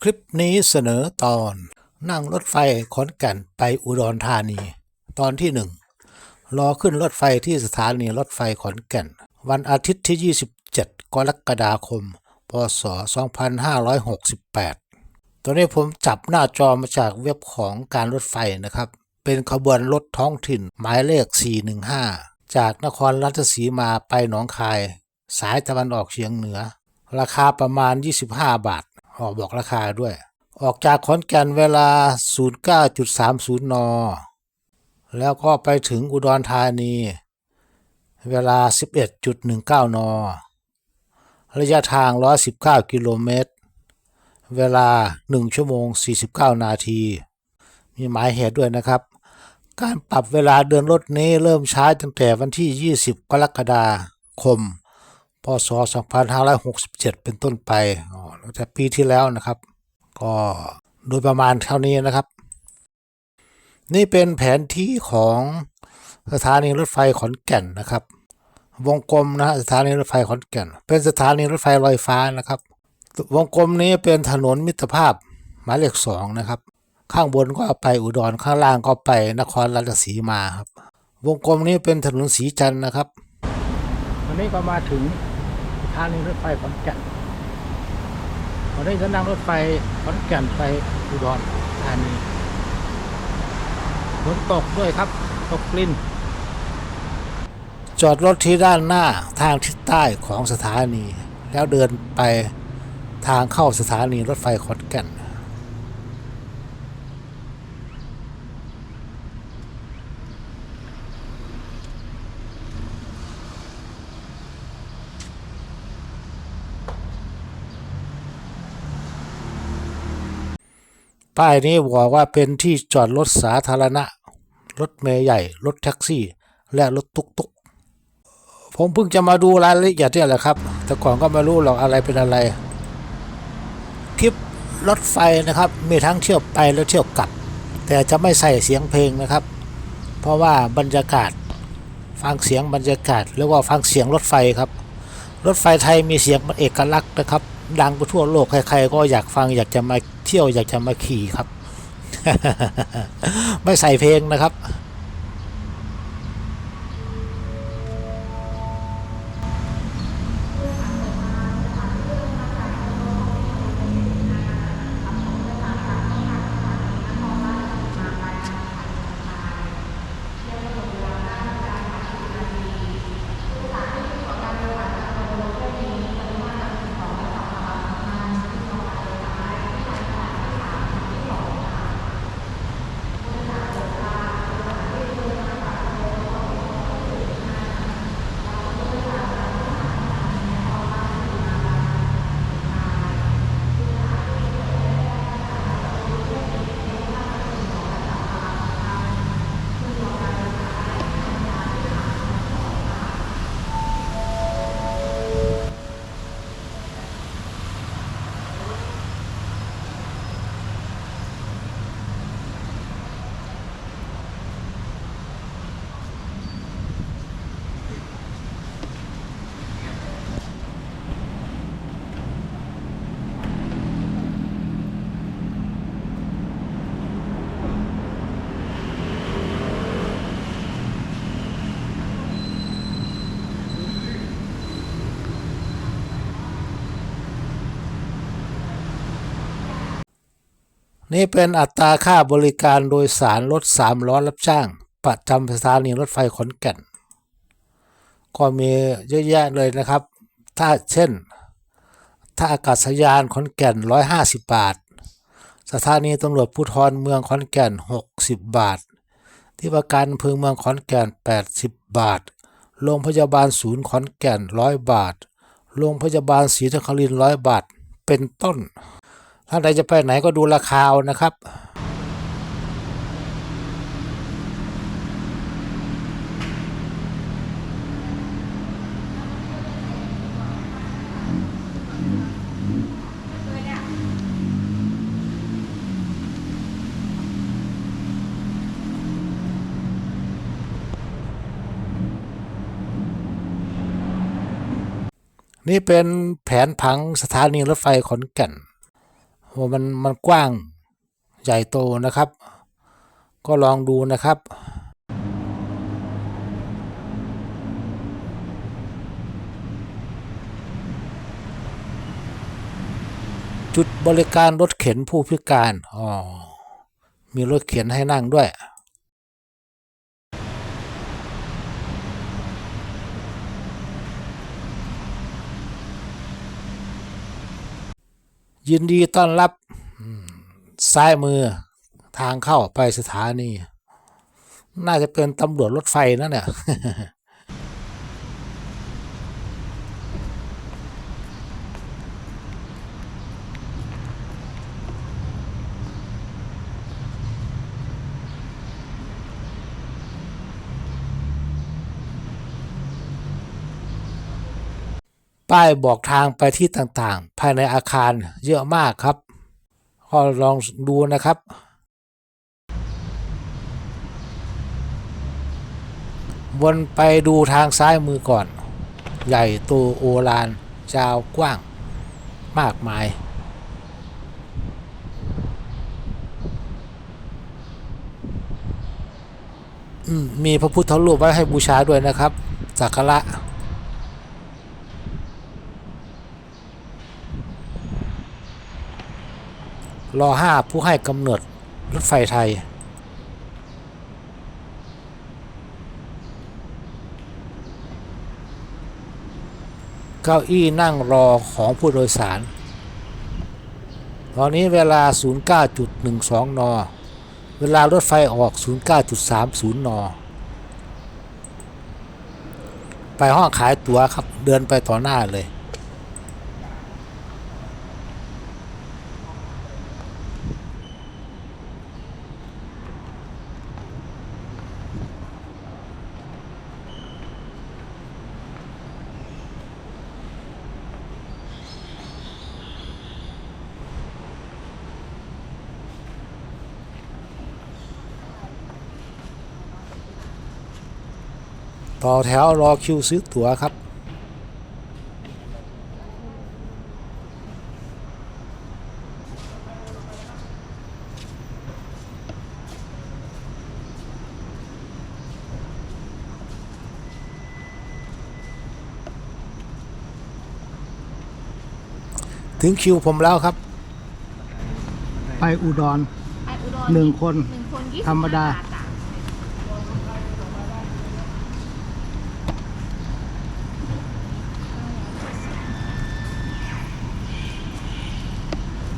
คลิปนี้เสนอตอน นั่งรถไฟขอนแก่นไปอุดรธานี ตอนที่หนึ่งรอขึ้นรถไฟที่สถานีรถไฟขอนแก่น วันอาทิตย์ที่ 27 กรกฎาคม พศ 2568ตัวนี้ผมจับหน้าจอมาจากเว็บของการรถไฟนะครับ เป็นขบวนรถท้องถิ่นหมายเลข 415 จากนครราชสีมาไปหนองคาย สายตะวันออกเฉียงเหนือ ราคาประมาณ 25 บาท ออกบอกราคาด้วย ออกจากขอนแก่นเวลา 09.30 น แล้วก็ไปถึงอุดรธานี เวลา 11.19 น ระยะทาง 119 กิโลเมตร เวลา 1 ชั่วโมง 49 นาที มีหมายเหตุด้วยนะครับ การปรับเวลาเดินรถนี้เริ่มใช้ตั้งแต่วันที่ 20 กรกฎาคม พศ 2567 เป็นต้นไปอ๋อตั้งแต่ปีที่แล้วนะครับ ก็โดยประมาณเท่านี้นะครับ นี่เป็นแผนที่ของสถานีรถไฟขอนแก่นนะครับ วงกลมนะสถานีรถไฟขอนแก่น เป็นสถานีรถไฟลอยฟ้านะครับ วงกลมนี้เป็นถนนมิตรภาพหมายเลขสองนะครับ ข้างบนก็ไปอุดรข้างล่างก็ไปนครราชสีมาครับ วงกลมนี้เป็นถนนสีจันทร์นะครับวันนี้ก็มาถึงานีรถไฟขอนแก่นตอนนี้จะนั่งรถไฟขอนแก่นไปอุดรธานีฝนตกด้วยครับ ตกกลิ้น จอดรถที่ด้านหน้าทางทิศใต้ของสถานี แล้วเดินไปทางเข้าสถานีรถไฟขอนแก่น ป้ายนี้บอกว่าเป็นที่จอดรถสาธารณะ รถเมล์ใหญ่ รถแท็กซี่ และรถตุกตุกผมเพิ่งจะมาดูรายละเอียดเนี่ยแหละครับ แต่ก่อนก็ไม่รู้หรอกอะไรเป็นอะไร คลิปรถไฟนะครับ มีทั้งเที่ยวไปและเที่ยวกลับ แต่จะไม่ใส่เสียงเพลงนะครับ เพราะว่าบรรยากาศฟังเสียงบรรยากาศหรือว่าฟังเสียงรถไฟครับ รถไฟไทยมีเสียงเป็นเอกลักษณ์นะครับ ดังไปทั่วโลก ใครๆก็อยากฟังอยากจะมาเที่ยวอยากจะมาขี่ครับ ไม่ใส่เพลงนะครับ นี่เป็นอัตราค่าบริการโดยสารรถสามล้อรับจ้าง ประจำสถานีรถไฟขอนแก่น ก็มีเยอะแยะเลยนะครับ ถ้าเช่น ถ้าอากาศยานขอนแก่น 150 บาท สถานีตำรวจภูธรเมืองขอนแก่น 60 บาท ที่ว่าการอำเภอเมืองขอนแก่น 80 บาท โรงพยาบาลศูนย์ขอนแก่น 100 บาท โรงพยาบาลศรีนครินทร์100 บาท เป็นต้น ถ้าใดจะไปไหนก็ดูราคาเอานะครับนี่เป็นแผนผังสถานีรถไฟขอนแก่น ว่ามันมันกว้างใหญ่โตนะครับ ก็ลองดูนะครับจุดบริการรถเข็นผู้พิการ อ๋อ มีรถเข็นให้นั่งด้วย ยินดีต้อนรับซ้ายมือทางเข้าไปสถานี น่าจะเป็นตำรวจรถไฟนั่นเนี่ย ป้ายบอกทางไปที่ต่างๆ ภายในอาคารเยอะมากครับก็ลองดูนะครับ วนไปดูทางซ้ายมือก่อน ใหญ่โตโอฬารยาวกว้าง มากมายมมีพระพุทธรูปไว้ให้บูชาด้วยนะครับ สักการะ รอห้าผู้ให้กำเนิดรถไฟไทย เก้าอี้นั่งรอของผู้โดยสาร ตอนนี้เวลา 09.12 น เวลารถไฟออก 09.30 น ไปห้องขายตั๋วครับ เดินไปต่อหน้าเลย ต่อแถวรอคิวซื้อตั๋วครับถึงคิวผมแล้วครับ ไปอุดรไปอุดรหนึ่งคนหนึ่งคนยี่สิบธรรมดาบทจ้ะ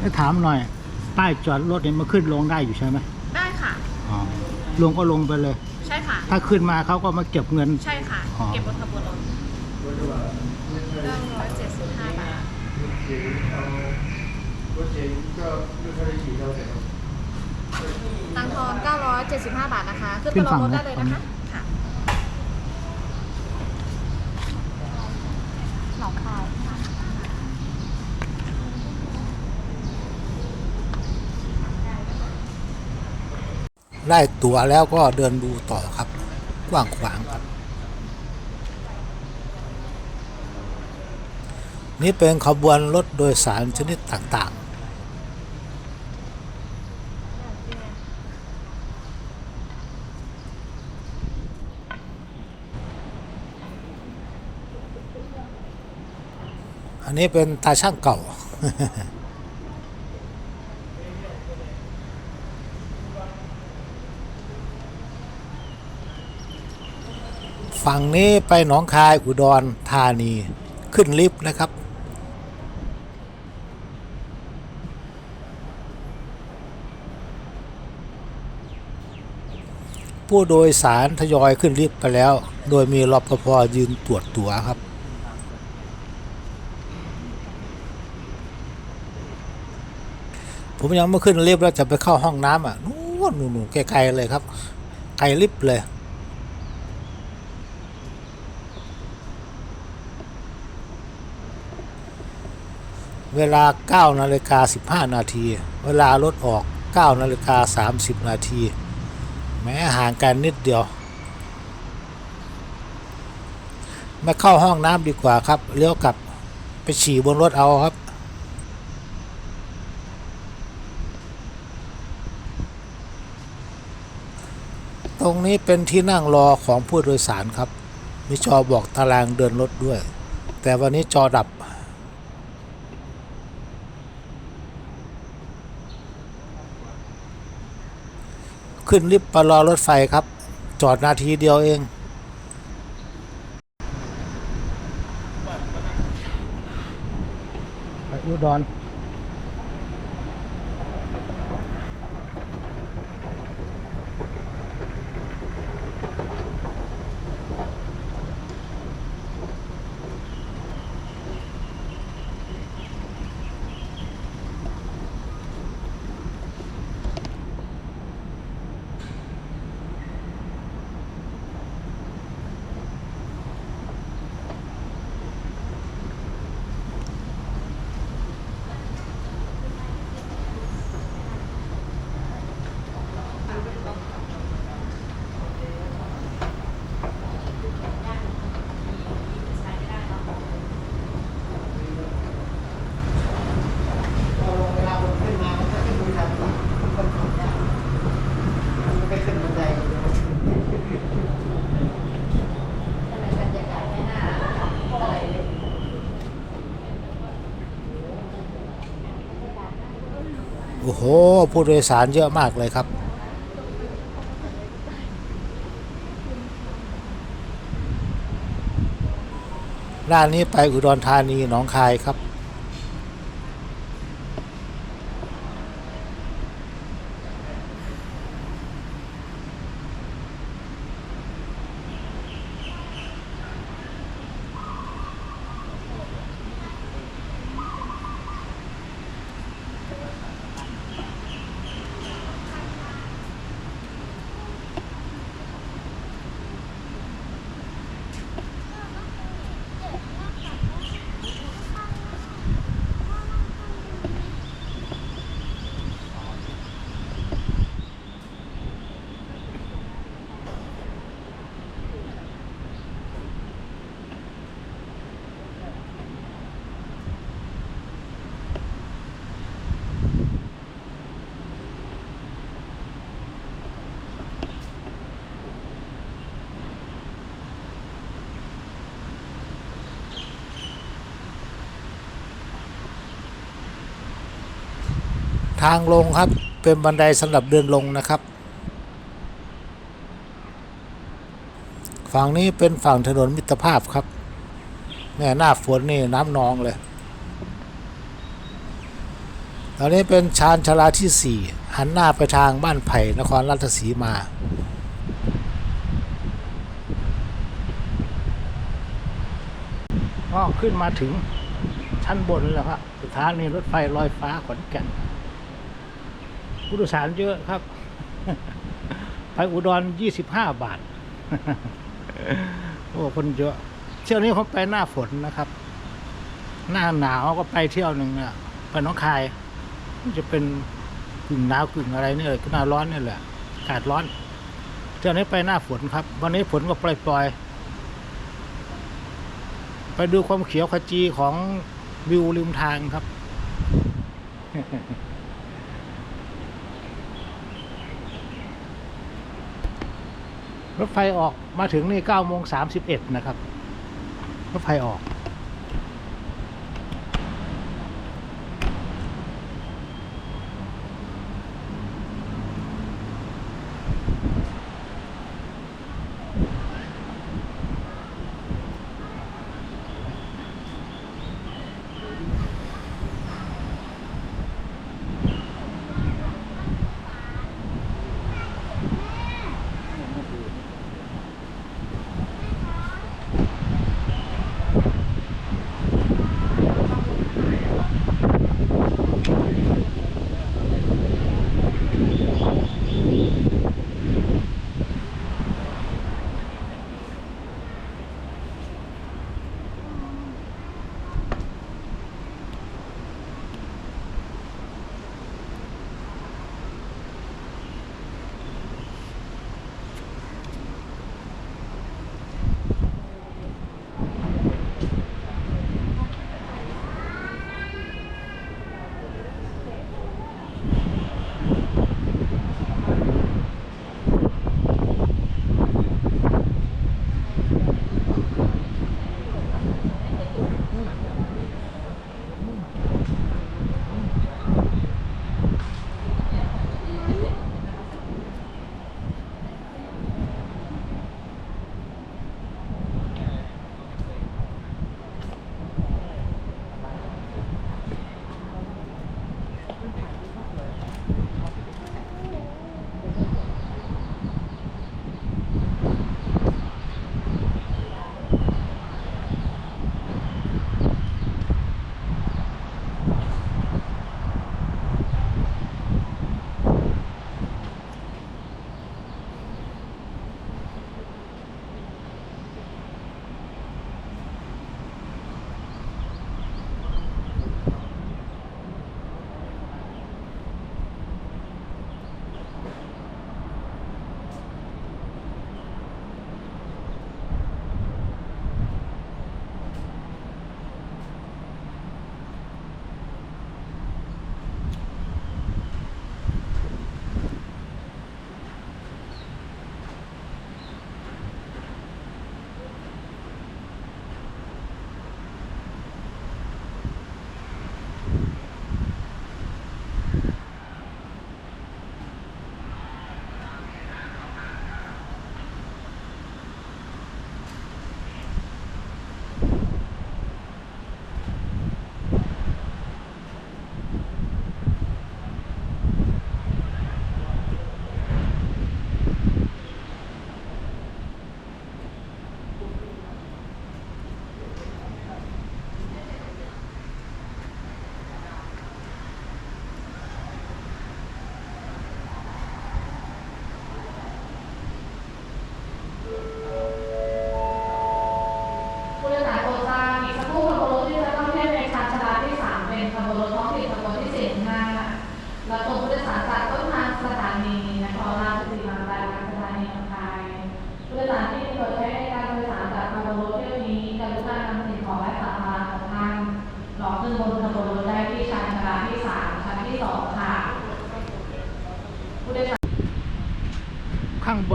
ให้ถามหน่อย ป้ายจอดรถเนี่ยมาขึ้นลงได้อยู่ใช่ไหมได้ค่ะ อ๋อลงก็ลงไปเลย ใช่ค่ะ ถ้าขึ้นมาเขาก็มาเก็บเงิน ใช่ค่ะ อ๋อ เก็บบนขบวนรถเก้าร้อยเจ็ดสิบห้าบาท ตังทอน975 บาทนะคะ ขึ้นไปรอรถได้เลยนะคะ ค่ะหนองคาย ได้ตั๋วแล้วก็เดินดูต่อครับ กว้างขวางครับ นี่เป็นขบวนรถโดยสารชนิดต่างๆ อันนี้เป็นตาช่างเก่า ฝั่งนี้ไปหนองคายอุดรธานีขึ้นลิฟต์นะครับ ผู้โดยสารทยอยขึ้นลิฟต์ไปแล้ว โดยมีรปภยืนตรวจตั๋วครับผมยังไม่ขึ้นลิฟต์แล้วจะไปเข้าห้องน้ำอะนู่นนู่นไกลๆเลยครับไกลลิฟต์เลย เวลา 9 นาฬิกา 15 นาที เวลารถออก 9 นาฬิกา 30 นาที แม้ห่างกันนิดเดียว มาเข้าห้องน้ำดีกว่าครับ เลี้ยวกลับไปฉี่บนรถเอาครับตรงนี้เป็นที่นั่งรอของผู้โดยสารครับ มีจอบอกตารางเดินรถด้วย แต่วันนี้จอดับ ขึ้นลิฟต์ไปรอรถไฟครับ จอดนาทีเดียวเอง ไปอุดร โอ้โหผู้โดยสารเยอะมากเลยครับ ด้านนี้ไปอุดรธานีหนองคายครับ ทางลงครับ เป็นบันไดสำหรับเดินลงนะครับ ฝั่งนี้เป็นฝั่งถนนมิตรภาพครับแม่หน้าฝนนี่น้ำนองเลย ตอนนี้เป็นชานชลาที่ 4 หันหน้าไปทางบ้านไผ่นครราชสีมาก็ขึ้นมาถึงชั้นบนแล้วครับสถานีรถไฟลอยฟ้าขอนแก่น ผู้โดยสารเยอะครับ ไปอุดรยี่สิบห้าบาท โอ้คนเยอะ เที่ยวนี้ผมไปหน้าฝนนะครับ หน้าหนาวก็ไปเที่ยวหนึ่งอะไปน้องคายจะเป็นกึ่งหนาวกึ่งอะไรนี่เลยก็หน้าร้อนนี่แหละอากาศร้อน เที่ยวนี้ไปหน้าฝนครับ วันนี้ฝนก็ปล่อยๆ ไปดูความเขียวขจีของวิวริมทางครับ รถไฟออกมาถึงนี่9โมง31 นะครับ รถไฟออก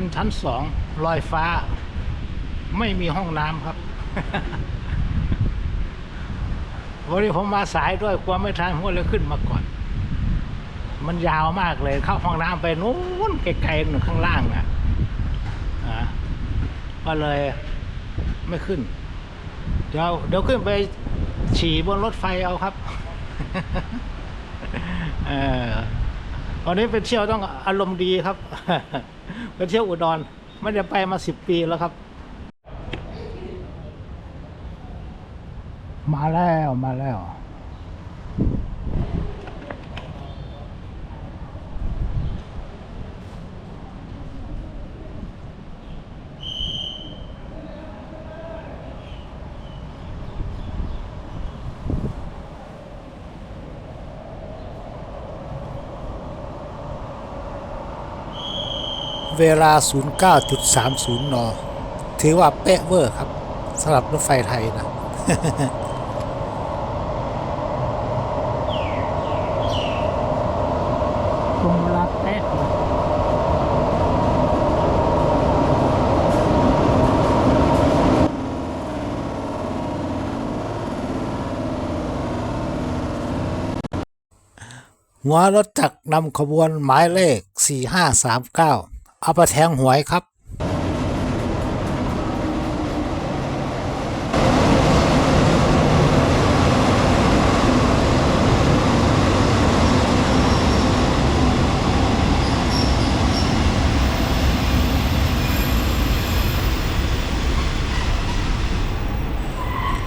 นชั้นสองลอยฟ้า ไม่มีห้องน้ำครับ วันนี้ผมมาสายด้วยกลัวไม่ทันผมก็เลยขึ้นมาก่อน มันยาวมากเลย เข้าห้องน้ำไปนู้นไกลๆหนึ่งข้างล่างอะอ่าก็เลยไม่ขึ้น เดี๋ยวเดี๋ยวขึ้นไปฉี่บนรถไฟเอาครับ เออ วันนี้ไปเที่ยวต้องอารมณ์ดีครับ ไปเที่ยวอุดรไม่ได้ไปมาสิบปีแล้วครับ มาแล้วมาแล้ว เวลา 09.30 น ถือว่าเป๊ะเวอร์ครับสำหรับรถไฟไทยนะ ตรงเวลาเป๊ะเลยหัวรถจักรนำขบวนหมายเลข 4539 เอาไปแทงหวยครับ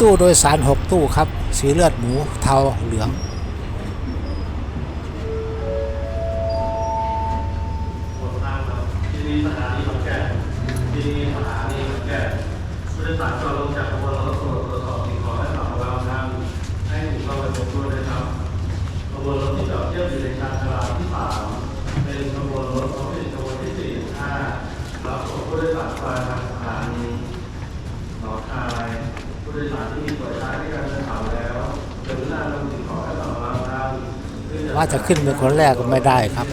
ตู้โดยสาร 6 ตู้ครับ สีเลือดหมูเทาเหลือง ที่นี่สถานีขอนแก่มีสถานีขอนแก่นผู้โดยสารก็ลงจากขบวนรถตรวจตรวจสอบสิ่งของและสัมภาระนั้นให้ถูกต้องไปพบด้วยนะครับขบวนรถที่จอดเทียบอยู่ในชานชาลาที่สามเป็นขบวนรถท้องถิ่นขบวนที่สี่ห้ารับส่งผู้โดยสารปลายทางสถานีหนองคายผู้โดยสารที่มีตัวใช้ในการเดินทางแล้วกรุณานำสิ่งของและสัมภาระนั้นเพื่อว่าจะขึ้นเป็นคนแรกก็ไม่ได้ครับ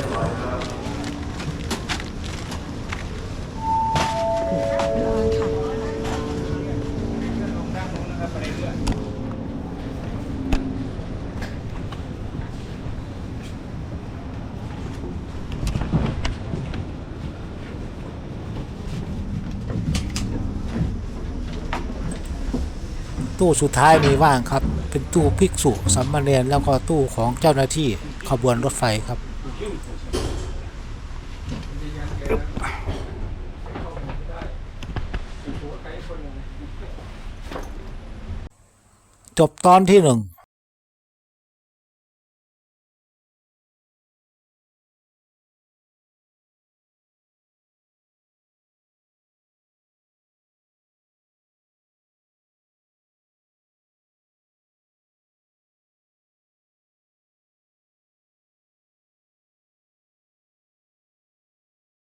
ตู้สุดท้ายมีว่างครับ เป็นตู้ภิกษุสัมมาเนรแล้วก็ตู้ของเจ้าหน้าที่ขบวนรถไฟครับจบตอนที่หนึ่ง